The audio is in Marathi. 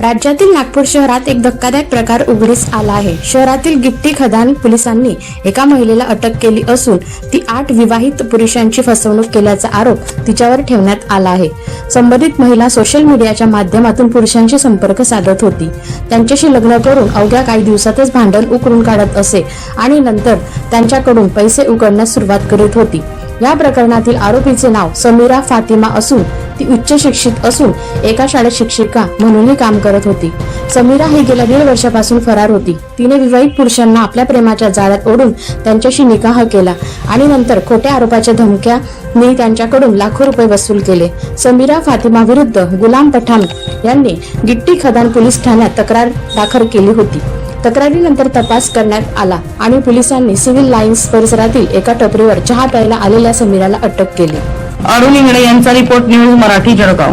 राज्यातील नागपूर शहरात एक धक्कादायक प्रकार उघडीस आला आहे. शहरातील गिट्टी खदान पोलिसांनी एका महिलेला अटक केली असून ती आठ विवाहित पुरुषांची फसवणूक केल्याचा आरोप तिच्यावर ठेवण्यात आला आहे. संबंधित महिला सोशल मीडियाच्या माध्यमातून पुरुषांशी संपर्क साधत होती. त्यांच्याशी लग्न करून अवघ्या काही दिवसातच भांडण उकरून काढत असे आणि नंतर त्यांच्याकडून पैसे उकळण्यास सुरुवात करीत होती. या प्रकरणातील आरोपीचे नाव समीरा फातिमा असून ती उच्च शिक्षित असून एका शाळेत शिक्षिका म्हणूनही काम करत होती. समीरा ही गेल्या दीड वर्षापासून फरार होती. तिने विवाहित पुरुषांना आपल्या प्रेमाच्या जाळ्यात ओढून त्यांच्याशी निकाह केला आणि नंतर खोट्या आरोपाच्या धमक्या मी त्यांच्याकडून लाखो रुपये वसूल केले. समीरा फातिमा विरुद्ध गुलाम पठाण यांनी गिट्टी खदान पोलीस ठाण्यात तक्रार दाखल केली होती. तक्रारीनंतर तपास करण्यात आला आणि पोलिसांनी सिव्हिल लाईन्स परिसरातील एका टपरीवर चहा प्यायला आलेल्या समीराला अटक केली. अरुण इंगळे यांचा रिपोर्ट न्यूज मराठी जळगाव.